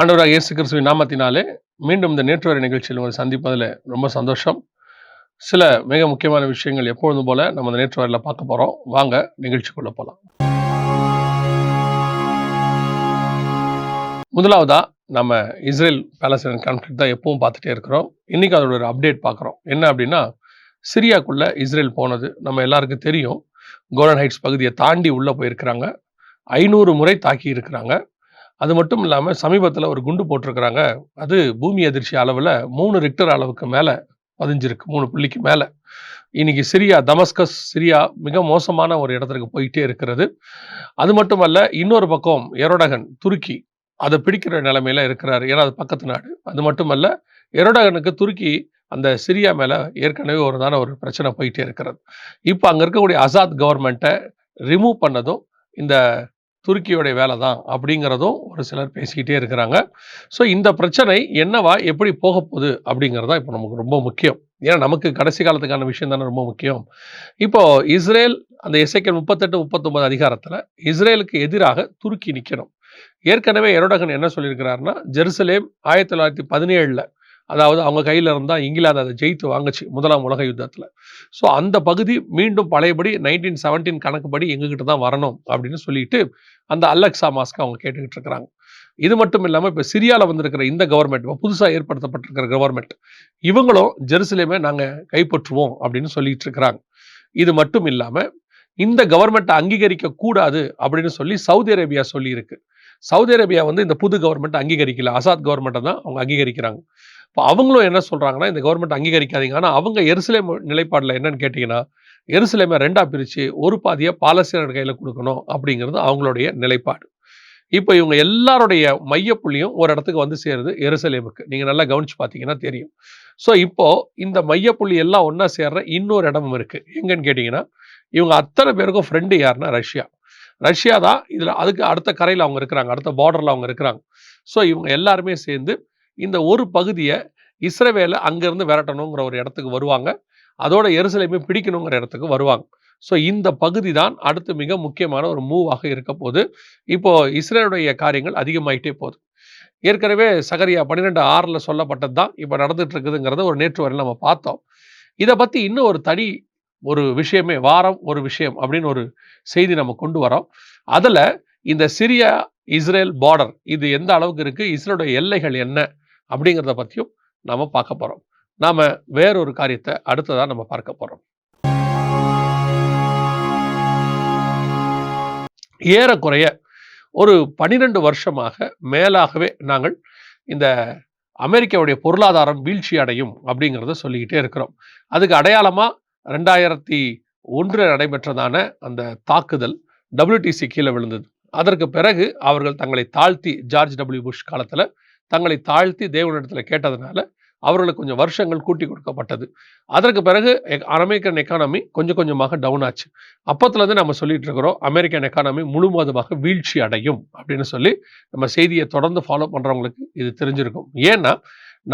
ஆண்டவராக இயேசு கிறிஸ்துவின் நாமத்தினாலே மீண்டும் இந்த நேற்று வரை நிகழ்ச்சியில் உங்களை சந்திப்பதில் ரொம்ப சந்தோஷம். சில மிக முக்கியமான விஷயங்கள் எப்பொழுதும் போல நம்ம இந்த நேற்று வரையில் பார்க்க போகிறோம் வாங்க நிகழ்ச்சிக்குள்ளே போகலாம் முதலாவதா நம்ம இஸ்ரேல் பேலஸ்டைன் கான்ஃப்ளிக் தான் எப்பவும் பார்த்துட்டே இருக்கிறோம். இன்றைக்கி அதோட ஒரு அப்டேட் பார்க்குறோம். என்ன அப்படின்னா சிரியாக்குள்ளே இஸ்ரேல் போனது நம்ம எல்லாருக்கும் தெரியும். கோலன் ஹைட்ஸ் பகுதியை தாண்டி உள்ளே போயிருக்கிறாங்க. ஐநூறு முறை தாக்கி இருக்கிறாங்க. அது மட்டும் இல்லாமல் சமீபத்தில் ஒரு குண்டு போட்டிருக்கிறாங்க. அது பூமி அதிர்ச்சி அளவில் மூணு ரிக்டர் அளவுக்கு மேலே பதிஞ்சிருக்கு மூணு புள்ளிக்கு மேலே. இன்னைக்கு சிரியா தமஸ்கஸ் சிரியா மிக மோசமான ஒரு இடத்திற்கு போயிட்டே இருக்கிறது. அது மட்டுமல்ல இன்னொரு பக்கம் எரோடகன் துருக்கி அதை பிடிக்கிற நிலைமையில இருக்கிறார் ஏன்னா அது பக்கத்து நாடு. அது மட்டுமல்ல எரோடகனுக்கு துருக்கி அந்த சிரியா மேலே ஏற்கனவே ஒரு தான ஒரு பிரச்சனை போயிட்டே இருக்கிறது. இப்போ அங்கே இருக்கக்கூடிய அசாத் கவர்மெண்ட்டை ரிமூவ் பண்ணதும் இந்த துருக்கியோடைய வேலை தான் அப்படிங்கிறதும் ஒரு சிலர் பேசிக்கிட்டே இருக்கிறாங்க. ஸோ இந்த பிரச்சனை என்னவா எப்படி போக போகுது அப்படிங்கிறது தான் இப்போ நமக்கு ரொம்ப முக்கியம். ஏன்னா நமக்கு கடைசி காலத்துக்கான விஷயம் தானே ரொம்ப முக்கியம். இப்போ இஸ்ரேல் அந்த இசைக்கல் முப்பத்தெட்டு முப்பத்தொன்பது அதிகாரத்தில் இஸ்ரேலுக்கு எதிராக துருக்கி நிற்கணும் ஏற்கனவே எரோடகன் என்ன சொல்லியிருக்கிறாருன்னா ஜெருசலேம் ஆயிரத்தி தொள்ளாயிரத்தி பதினேழில் அதாவது அவங்க கையில் இருந்தால் இங்கிலாந்து அதை ஜெயித்து வாங்குச்சு முதலாம் உலக யுத்தத்தில். ஸோ அந்த பகுதி மீண்டும் பழையபடி நைன்டீன் செவன்டீன் கணக்குப்படி எங்ககிட்ட தான் வரணும் அப்படின்னு சொல்லிட்டு அந்த அல்லக்ஸா மாஸ்க்கு அவங்க கேட்டுக்கிட்டு இருக்கிறாங்க. இது மட்டும் இல்லாமல் இப்போ சிரியாவில் வந்திருக்கிற இந்த கவர்மெண்ட் இப்போ புதுசாக ஏற்படுத்தப்பட்டிருக்கிற கவர்மெண்ட் இவங்களும் ஜெருசலேமே நாங்கள் கைப்பற்றுவோம் அப்படின்னு சொல்லிட்டு இருக்கிறாங்க. இது மட்டும் இல்லாமல் இந்த கவர்மெண்ட்டை அங்கீகரிக்க கூடாது அப்படின்னு சொல்லி சவுதி அரேபியா சொல்லியிருக்கு. சவுதி அரேபியா வந்து இந்த புது கவர்மெண்ட் அங்கீகரிக்கல. அசாத் கவர்மெண்ட்டை தான் அவங்க அங்கீகரிக்கிறாங்க. இப்போ அவங்களும் என்ன சொல்கிறாங்கன்னா இந்த கவர்மெண்ட் அங்கீகரிக்காதீங்க. ஆனால் அவங்க எருசலேம் நிலைப்பாடில் என்னன்னு கேட்டிங்கன்னா எருசலேமை ரெண்டாக பிரித்து ஒரு பாதியை பாலஸ்தீனர் கையில் கொடுக்கணும் அப்படிங்கிறது அவங்களுடைய நிலைப்பாடு. இப்போ இவங்க எல்லாருடைய மையப்புள்ளியும் ஒரு இடத்துக்கு வந்து சேருது எருசலேமுக்கு. நீங்கள் நல்லா கவனிச்சு பார்த்தீங்கன்னா தெரியும். ஸோ இப்போது இந்த மையப்புள்ளி எல்லாம் ஒன்றா சேர்ற இன்னொரு இடமும் இருக்குது எங்கன்னு கேட்டிங்கன்னா இவங்க அத்தனை பேருக்கும் ஃப்ரெண்டு யாருன்னா ரஷ்யா. ரஷ்யா தான் இதில் அதுக்கு அடுத்த கரையில் அவங்க இருக்கிறாங்க. அடுத்த பார்டரில் அவங்க இருக்கிறாங்க. ஸோ இவங்க எல்லாருமே சேர்ந்து இந்த ஒரு பகுதியை இஸ்ரவேலை அங்கேருந்து விரட்டணுங்கிற ஒரு இடத்துக்கு வருவாங்க. அதோட எருசலேமே பிடிக்கணுங்கிற இடத்துக்கு வருவாங்க. ஸோ இந்த பகுதி தான் அடுத்து மிக முக்கியமான ஒரு மூவாக இருக்க போது இப்போது இஸ்ரேலுடைய காரியங்கள் அதிகமாயிட்டே போகுது. ஏற்கனவே சகரியா பன்னிரெண்டு ஆறில் சொல்லப்பட்டது தான் இப்போ நடந்துட்டு இருக்குதுங்கிறத ஒரு நேற்று வரையில் நம்ம பார்த்தோம். இதை பற்றி இன்னும் ஒரு தனி ஒரு விஷயமே வாரம் ஒரு விஷயம் அப்படின்னு ஒரு செய்தி நம்ம கொண்டு வரோம். அதில் இந்த சிரியா இஸ்ரேல் பார்டர் இது எந்த அளவுக்கு இருக்குது இஸ்ரேலுடைய எல்லைகள் என்ன? அப்படிங்கிறத பற்றியும் நாம் பார்க்க போகிறோம் நாம் வேறொரு காரியத்தை அடுத்ததாக நம்ம பார்க்க போகிறோம் ஏறக்குறைய ஒரு பனிரெண்டு வருஷமாக மேலாகவே நாங்கள் இந்த அமெரிக்காவுடைய பொருளாதாரம் வீழ்ச்சி அடையும் அப்படிங்கிறத சொல்லிக்கிட்டே இருக்கிறோம். அதுக்கு அடையாளமாக ரெண்டாயிரத்தி ஒன்று நடைபெற்றதான அந்த தாக்குதல் டபிள்யூடிசி கீழே விழுந்தது. அதற்கு பிறகு அவர்கள் தங்களை தாழ்த்தி ஜார்ஜ் டபிள்யூ புஷ் காலத்தில் தங்களை தாழ்த்தி தேவனிடத்தில் கேட்டதுனால அவர்களுக்கு கொஞ்சம் வருஷங்கள் கூட்டி கொடுக்கப்பட்டது. அதற்கு பிறகு அமெரிக்கன் எக்கானமி கொஞ்சம் கொஞ்சமாக டவுன் ஆச்சு. அப்பத்துலேருந்து நம்ம சொல்லிட்டு இருக்கிறோம் அமெரிக்கன் எக்கானமி முழுவதுமாக வீழ்ச்சி அடையும் அப்படின்னு சொல்லி நம்ம செய்தியை தொடர்ந்து ஃபாலோ பண்ணுறவங்களுக்கு இது தெரிஞ்சிருக்கும். ஏன்னா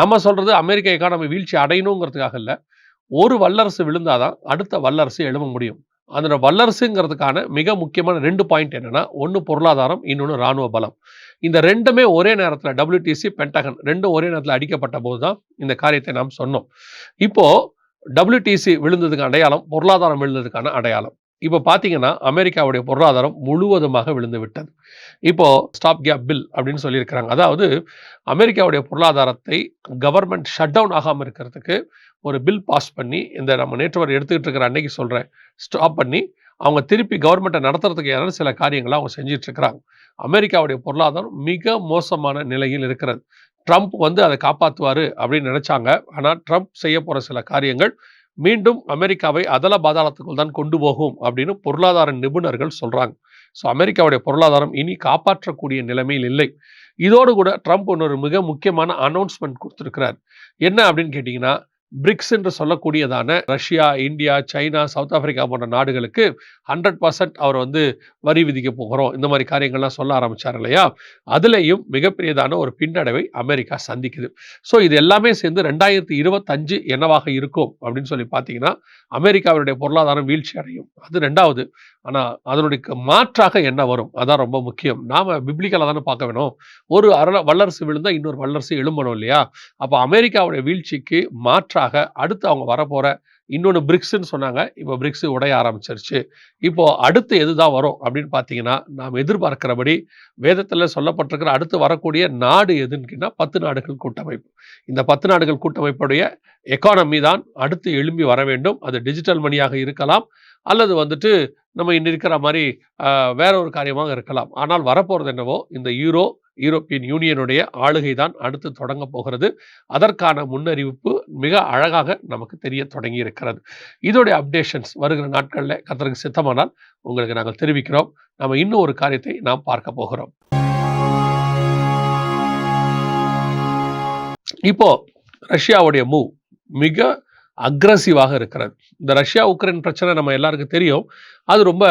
நம்ம சொல்கிறது அமெரிக்க எக்கானமி வீழ்ச்சி அடையணுங்கிறதுக்காக இல்லை ஒரு வல்லரசு விழுந்தாதான் அடுத்த வல்லரசு எழும முடியும். அந்த வல்லரசுங்கிறதுக்கான மிக முக்கியமான ரெண்டு பாயிண்ட் என்னென்னா ஒன்று பொருளாதாரம் இன்னொன்று இராணுவ பலம். இந்த ரெண்டுமே ஒரே நேரத்தில் டபிள்யூடிசி பென்டகன் ரெண்டும் ஒரே நேரத்தில் அடிக்கப்பட்ட போது தான் இந்த காரியத்தை நாம் சொன்னோம். இப்போது டபிள்யூடிசி விழுந்ததுக்கு அடையாளம் பொருளாதாரம் விழுந்ததுக்கான அடையாளம். இப்போ பார்த்தீங்கன்னா அமெரிக்காவுடைய பொருளாதாரம் முழுவதுமாக விழுந்து விட்டது இப்போ ஸ்டாப் கேப் பில் அப்படின்னு சொல்லியிருக்கிறாங்க. அதாவது அமெரிக்காவுடைய பொருளாதாரத்தை கவர்மெண்ட் ஷட் டவுன் ஆகாமல் இருக்கிறதுக்கு ஒரு பில் பாஸ் பண்ணி இந்த நம்ம நேற்றுவர் எடுத்துக்கிட்டு இருக்கிற அன்னைக்கு சொல்கிறேன் ஸ்டாப் பண்ணி அவங்க திருப்பி கவர்மெண்ட்டை நடத்துறதுக்கு ஏதாவது சில காரியங்களை அவங்க செஞ்சிட்டு இருக்கிறாங்க. அமெரிக்காவுடைய பொருளாதாரம் மிக மோசமான நிலையில் இருக்கிறது. ட்ரம்ப் வந்து அதை காப்பாற்றுவார் அப்படின்னு நினச்சாங்க. ஆனால் ட்ரம்ப் செய்ய போகிற சில காரியங்கள் மீண்டும் அமெரிக்காவை அதல பாதாளத்துக்குள் தான் கொண்டு போகும் அப்படின்னு பொருளாதார நிபுணர்கள் சொல்றாங்க. ஸோ அமெரிக்காவுடைய பொருளாதாரம் இனி காப்பாற்றக்கூடிய நிலைமையில் இல்லை. இதோடு கூட ட்ரம்ப் ஒன்று மிக முக்கியமான அனௌன்ஸ்மெண்ட் கொடுத்துருக்கிறார். என்ன அப்படின்னு கேட்டிங்கன்னா பிரிக்ஸ் என்று சொல்லக்கூடியதான Russia India China South Africa போன்ற நாடுகளுக்கு ஹண்ட்ரட் பர்சன்ட் அவர் வந்து வரி விதிக்க போகிறோம். இந்த மாதிரி காரியங்கள்லாம் சொல்ல ஆரம்பித்தார் இல்லையா? அதுலேயும் மிகப்பெரியதான ஒரு பின்னடைவை அமெரிக்கா சந்திக்குது. ஸோ இது எல்லாமே சேர்ந்து ரெண்டாயிரத்தி இருபத்தஞ்சு என்னவாக இருக்கும் அப்படின்னு சொல்லி பார்த்தீங்கன்னா அமெரிக்காவுடைய பொருளாதாரம் வீழ்ச்சி அடையும் அது ரெண்டாவது. ஆனால் அதனுடைய மாற்றாக என்ன வரும்? அதான் ரொம்ப முக்கியம். நாம் பிப்ளிக்கலாக தானே பார்க்க வேணும். ஒரு அர வல்லரசு விழுந்தால் இன்னொரு வல்லரசு எழும்பணும் இல்லையா? அப்போ அமெரிக்காவுடைய வீழ்ச்சிக்கு மாற்றாக அடுத்து அவங்க வரப்போகிற இன்னொன்று பிரிக்ஸ்ன்னு சொன்னாங்க. இப்போ பிரிக்ஸ் உடைய ஆரம்பிச்சிருச்சு. இப்போது அடுத்து எது தான் வரும் அப்படின்னு பார்த்தீங்கன்னா நாம் எதிர்பார்க்கிறபடி வேதத்தில் சொல்லப்பட்டிருக்கிற அடுத்து வரக்கூடிய நாடு எதுன்னு பத்து நாடுகள் கூட்டமைப்பு. இந்த பத்து நாடுகள் கூட்டமைப்புடைய எக்கானமி தான் அடுத்து எழும்பி வர வேண்டும். அது டிஜிட்டல் மணியாக இருக்கலாம். அல்லது வந்துட்டு நம்ம இன்னும் இருக்கிற மாதிரி வேற ஒரு காரியமாக இருக்கலாம். ஆனால் வரப்போகிறது என்னவோ இந்த யூரோ யூரோப்பியன் யூனியனுடைய ஆளுகை தான் அடுத்து தொடங்க போகிறது. அதற்கான முன்னறிவிப்பு மிக அழகாக நமக்கு தெரிய தொடங்கி இருக்கிறது. இதோடைய அப்டேஷன்ஸ் வருகிற நாட்களில் கத்தருக்கு சித்தமானால் உங்களுக்கு நாங்கள் தெரிவிக்கிறோம். நம்ம இன்னும் ஒரு காரியத்தை நாம் பார்க்க போகிறோம். இப்போ ரஷ்யாவுடைய மூவ் மிக அக்ரஸிவாக இருக்கிறது. இந்த ரஷ்யா உக்ரைன் பிரச்சனை நம்ம எல்லாருக்கும் தெரியும். அது ரொம்ப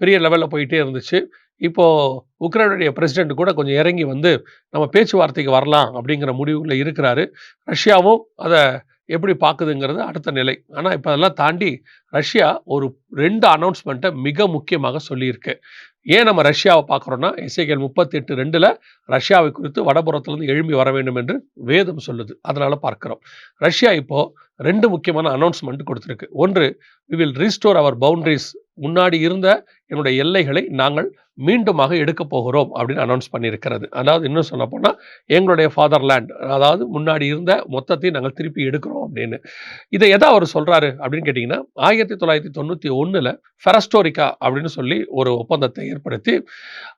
பெரிய லெவலில் போயிட்டே இருந்துச்சு. இப்போது உக்ரைனுடைய பிரசிடென்ட் கூட கொஞ்சம் இறங்கி வந்து நம்ம பேச்சுவார்த்தைக்கு வரலாம் அப்படிங்கிற முடிவில் இருக்கிறாரு. ரஷ்யாவும் அதை எப்படி பார்க்குதுங்கிறது அடுத்த நிலை. ஆனால் இப்போ அதெல்லாம் தாண்டி ரஷ்யா ஒரு ரெண்டு அனௌன்ஸ்மெண்ட்டை மிக முக்கியமாக சொல்லியிருக்கு. ஏன் நம்ம ரஷ்யாவை பார்க்குறோன்னா இசைகள் முப்பத்தி எட்டு ரெண்டில் ரஷ்யாவை குறித்து வடபுறத்துலேருந்து எழும்பி வர வேண்டும் என்று வேதம் சொல்லுது. அதனால் பார்க்குறோம். ரஷ்யா இப்போது ரெண்டு முக்கியமான அனௌன்ஸ்மெண்ட் கொடுத்துருக்கு. ஒன்று we will restore our boundaries முன்னாடி இருந்த என்னுடைய எல்லைகளை நாங்கள் மீண்டுமாக எடுக்க போகிறோம் அப்படின்னு அனௌன்ஸ் பண்ணியிருக்கிறது. அதாவது இன்னும் சொல்ல போனால் எங்களுடைய ஃபாதர்லேண்ட் அதாவது முன்னாடி இருந்த மொத்தத்தையும் நாங்கள் திருப்பி எடுக்கிறோம் அப்படின்னு. இதை எதை அவர் சொல்கிறாரு அப்படின்னு கேட்டிங்கன்னா ஆயிரத்தி தொள்ளாயிரத்தி தொண்ணூற்றி ஒன்றில் ஃபெரஸ்டோரிக்கா அப்படின்னு சொல்லி ஒரு ஒப்பந்தத்தை ஏற்படுத்தி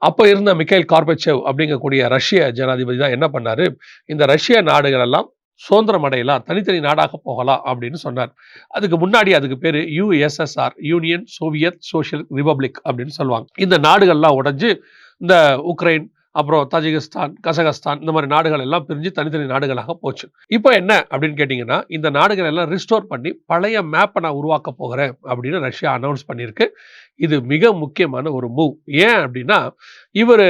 அப்போ இருந்த மிக்கைல் கார்பச்சேவ் அப்படிங்கக்கூடிய ரஷ்ய ஜனாதிபதி தான் என்ன பண்ணார்? இந்த ரஷ்ய நாடுகள் எல்லாம் சுதந்திரம் அடையலாம் தனித்தனி நாடாக போகலாம் அப்படின்னு சொன்னார். அதுக்கு முன்னாடி அதுக்கு பேர் USSR union soviet social republic அப்படின்னு சொல்லுவாங்க. இந்த நாடுகள்லாம் உடஞ்சு இந்த உக்ரைன் அப்புறம் தஜிகிஸ்தான் கசகஸ்தான் இந்த மாதிரி நாடுகள் எல்லாம் பிரிஞ்சு தனித்தனி நாடுகளாக போச்சு. இப்போ என்ன அப்படின்னு கேட்டிங்கன்னா இந்த நாடுகள் எல்லாம் ரிஸ்டோர் பண்ணி பழைய மேப்பை நான் உருவாக்க போகிறேன் அப்படின்னு ரஷ்யா அனௌன்ஸ் பண்ணியிருக்கு. இது மிக முக்கியமான ஒரு மூவ் ஏன் அப்படின்னா இவர்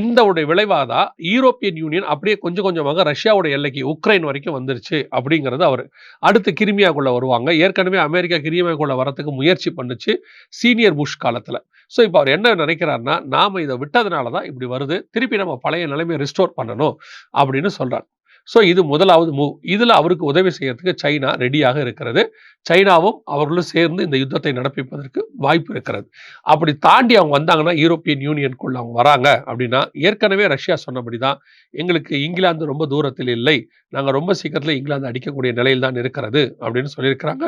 இந்த உடைய விளைவாக தான் யூரோப்பியன் யூனியன் அப்படியே கொஞ்சம் கொஞ்சமாக ரஷ்யாவுடைய எல்லைக்கு உக்ரைன் வரைக்கும் வந்துருச்சு அப்படிங்கிறது அவர் அடுத்து கிரிமியாக்குள்ளே வருவாங்க. ஏற்கனவே அமெரிக்கா கிரிமியாக்குள்ளே வரத்துக்கு முயற்சி பண்ணுச்சு சீனியர் புஷ் காலத்தில். ஸோ இப்போ அவர் என்ன நினைக்கிறாருன்னா நாம் இதை விட்டதுனால தான் இப்படி வருது. திருப்பி நம்ம பழைய நிலைமையை ரிஸ்டோர் பண்ணணும் அப்படின்னு சொல்கிறார் ஸோ இது முதலாவது மூவ் இதில் அவருக்கு உதவி செய்யறதுக்கு சைனா ரெடியாக இருக்கிறது. சைனாவும் அவர்களும் சேர்ந்து இந்த யுத்தத்தை நடப்பிப்பதற்கு வாய்ப்பு இருக்கிறது. அப்படி தாண்டி அவங்க வந்தாங்கன்னா யூரோப்பியன் யூனியனுக்குள்ள அவங்க வராங்க அப்படின்னா ஏற்கனவே ரஷ்யா சொன்னபடி தான் எங்களுக்கு இங்கிலாந்து ரொம்ப தூரத்தில் இல்லை. நாங்கள் ரொம்ப சீக்கிரத்தில் இங்கிலாந்து அடிக்கக்கூடிய நிலையில் தான் இருக்கிறது அப்படின்னு சொல்லியிருக்கிறாங்க.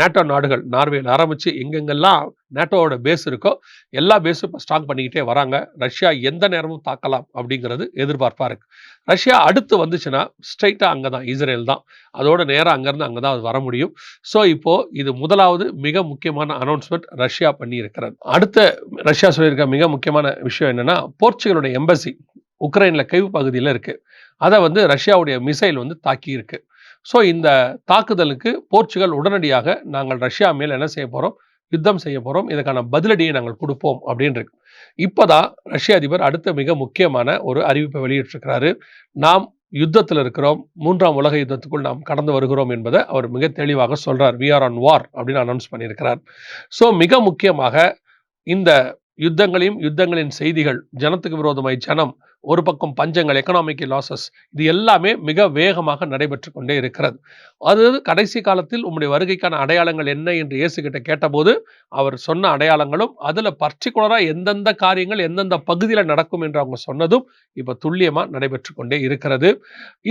நேட்டோ நாடுகள் நார்வேல ஆரம்பித்து எங்கெங்கெல்லாம் நேட்டோவோட பேஸ் இருக்கோ எல்லா பேஸும் இப்போ ஸ்ட்ராங் பண்ணிக்கிட்டே வராங்க. ரஷ்யா எந்த நேரமும் தாக்கலாம் அப்படிங்கிறது எதிர்பார்ப்பாக இருக்குது ரஷ்யா அடுத்து வந்துச்சுன்னா ஸ்ட்ரைட்டாக அங்கே தான் இஸ்ரேல் தான். அதோட நேராக அங்கேருந்து அங்கே தான் அது வர முடியும். ஸோ இப்போது இது முதலாவது மிக முக்கியமான அனௌன்ஸ்மெண்ட் ரஷ்யா பண்ணியிருக்கிறது. அடுத்த ரஷ்யா சொல்லியிருக்க மிக முக்கியமான விஷயம் என்னென்னா போர்ச்சுகலுடைய எம்பசி உக்ரைனில் கைவு பகுதியில் இருக்குது அதை வந்து ரஷ்யாவுடைய மிசைல் வந்து தாக்கியிருக்கு. ஸோ இந்த தாக்குதலுக்கு போர்ச்சுகல் உடனடியாக நாங்கள் ரஷ்யா மேல் என்ன செய்ய போகிறோம் யுத்தம் செய்ய போகிறோம் இதுக்கான பதிலடியை நாங்கள் கொடுப்போம் அப்படின்றது. இப்போதான் ரஷ்ய அதிபர் அடுத்த மிக முக்கியமான ஒரு அறிவிப்பை வெளியிட்டிருக்கிறாரு. நாம் யுத்தத்தில் இருக்கிறோம். மூன்றாம் உலக யுத்தத்துக்குள் நாம் கடந்து வருகிறோம் என்பதை அவர் மிக தெளிவாக சொல்றார். வி ஆர் ஆன் வார் அப்படின்னு அனௌன்ஸ் பண்ணியிருக்கிறார். ஸோ மிக முக்கியமாக இந்த யுத்தங்களையும் யுத்தங்களின் செய்திகள் ஜனத்துக்கு விரோதமாய் ஜனம் ஒரு பக்கம் பஞ்சங்கள் எக்கனாமிக் லாசஸ் இது எல்லாமே மிக வேகமாக நடைபெற்று கொண்டே இருக்கிறது. அது கடைசி காலத்தில் உங்களுடைய வருகைக்கான அடையாளங்கள் என்ன என்று இயேசுகிட்ட கேட்டபோது அவர் சொன்ன அடையாளங்களும் அதில் பர்டிகுலராக எந்தெந்த காரியங்கள் எந்தெந்த பகுதியில் நடக்கும் என்று அவங்க சொன்னதும் இப்போ துல்லியமாக நடைபெற்று கொண்டே இருக்கிறது.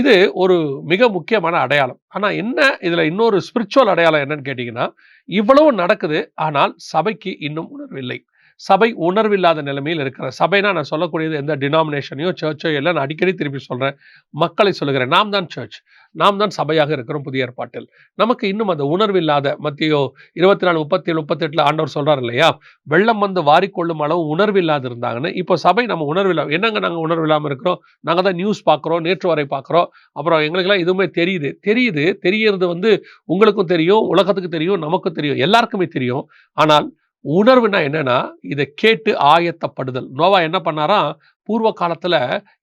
இது ஒரு மிக முக்கியமான அடையாளம். ஆனால் என்ன இதில் இன்னொரு ஸ்பிரிச்சுவல் அடையாளம் என்னன்னு கேட்டிங்கன்னா இவ்வளவு நடக்குது ஆனால் சபைக்கு இன்னும் உணர்வில்லை. சபை உணர்வில்லாத நிலைமையில் இருக்கிற சபைனா நான் சொல்லக்கூடியது எந்த டினாமினேஷனையோ சர்ச்சோ இல்லை நான் அடிக்கடி திருப்பி சொல்கிறேன் மக்களை சொல்லுகிறேன். நாம் தான் சர்ச் நாம் தான் சபையாக இருக்கிறோம் புதிய ஏற்பாட்டில். நமக்கு இன்னும் அந்த உணர்வில்லாத மத்தியோ இருபத்தி நாலு முப்பத்தி ஏழு முப்பத்தெட்டில் ஆண்டவர் சொல்கிறார் இல்லையா? வெள்ளம் வந்து வாரிக்கொள்ளும் அளவு உணர்வில்லாது இருந்தாங்கன்னு இப்போ சபை நம்ம உணர்வில்லா என்னங்க நாங்கள் உணர்வில்லாமல் இருக்கிறோம்? நாங்கள் தான் நியூஸ் பார்க்குறோம் நேற்று வரை பார்க்குறோம். அப்புறம் எங்களுக்கெல்லாம் எதுவுமே தெரியுது. தெரியுது தெரியறது வந்து உங்களுக்கும் தெரியும் உலகத்துக்கு தெரியும் நமக்கும் தெரியும் எல்லாருக்குமே தெரியும். ஆனால் உணர்வுனா என்னன்னா இதை கேட்டு ஆயத்தப்படுதல். நோவா என்ன பண்ணாராம்? பூர்வ காலத்துல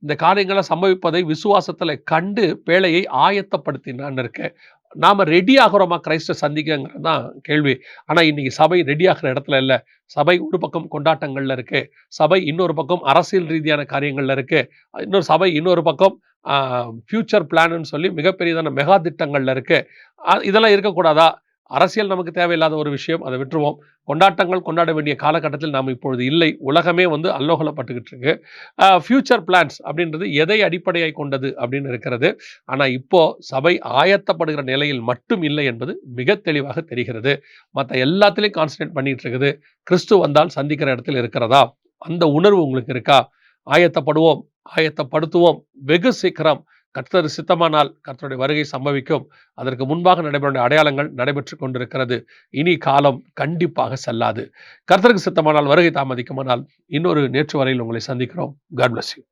இந்த காரியங்களை சம்பவிப்பதை விசுவாசத்துல கண்டு பேழையை ஆயத்தப்படுத்தினான்னு இருக்க நாம ரெடி ஆகிறோமா? கிரைஸ்ட சந்திக்கங்கிறது தான் கேள்வி. ஆனா இன்னைக்கு சபை ரெடி ஆகிற இடத்துல இல்லை. சபை ஒரு பக்கம் கொண்டாட்டங்கள்ல இருக்கு. சபை இன்னொரு பக்கம் அரசியல் ரீதியான காரியங்கள்ல இருக்கு. இன்னொரு சபை இன்னொரு பக்கம் ஃபியூச்சர் பிளான்னு சொல்லி மிகப்பெரியதான மெகா திட்டங்கள்ல இருக்கு. இதெல்லாம் இருக்கக்கூடாதா? அரசியல் நமக்கு தேவையில்லாத ஒரு விஷயம் அதை விட்டுருவோம். கொண்டாட்டங்கள் கொண்டாட வேண்டிய காலகட்டத்தில் நாம் இப்பொழுது இல்லை. உலகமே வந்து அல்லோகலப்பட்டுக்கிட்டு இருக்கு ஃபியூச்சர் பிளான்ஸ் அப்படின்றது எதை அடிப்படையாக கொண்டது அப்படின்னு இருக்கிறது. ஆனால் இப்போ சபை ஆயத்தப்படுகிற நிலையில் மட்டும் இல்லை என்பது மிக தெளிவாக தெரிகிறது. மற்ற எல்லாத்துலேயும் கான்சன்ட்ரேட் பண்ணிட்டு இருக்குது கிறிஸ்து வந்தால் சந்திக்கிற இடத்தில் இருக்கிறதா? அந்த உணர்வு உங்களுக்கு இருக்கா? ஆயத்தப்படுவோம் ஆயத்தப்படுத்துவோம். வெகு சீக்கிரம் கர்த்தர் சித்தமானால் கர்த்தருடைய வருகை சம்பவிக்கும். அதற்கு முன்பாக நடைபெற அடையாளங்கள் நடைபெற்று கொண்டிருக்கிறது. இனி காலம் கண்டிப்பாக செல்லாது. கர்த்தருக்கு சித்தமானால் வருகை தாமதிக்குமானால் இன்னொரு நேற்று வரையில் உங்களை சந்திக்கிறோம். God bless you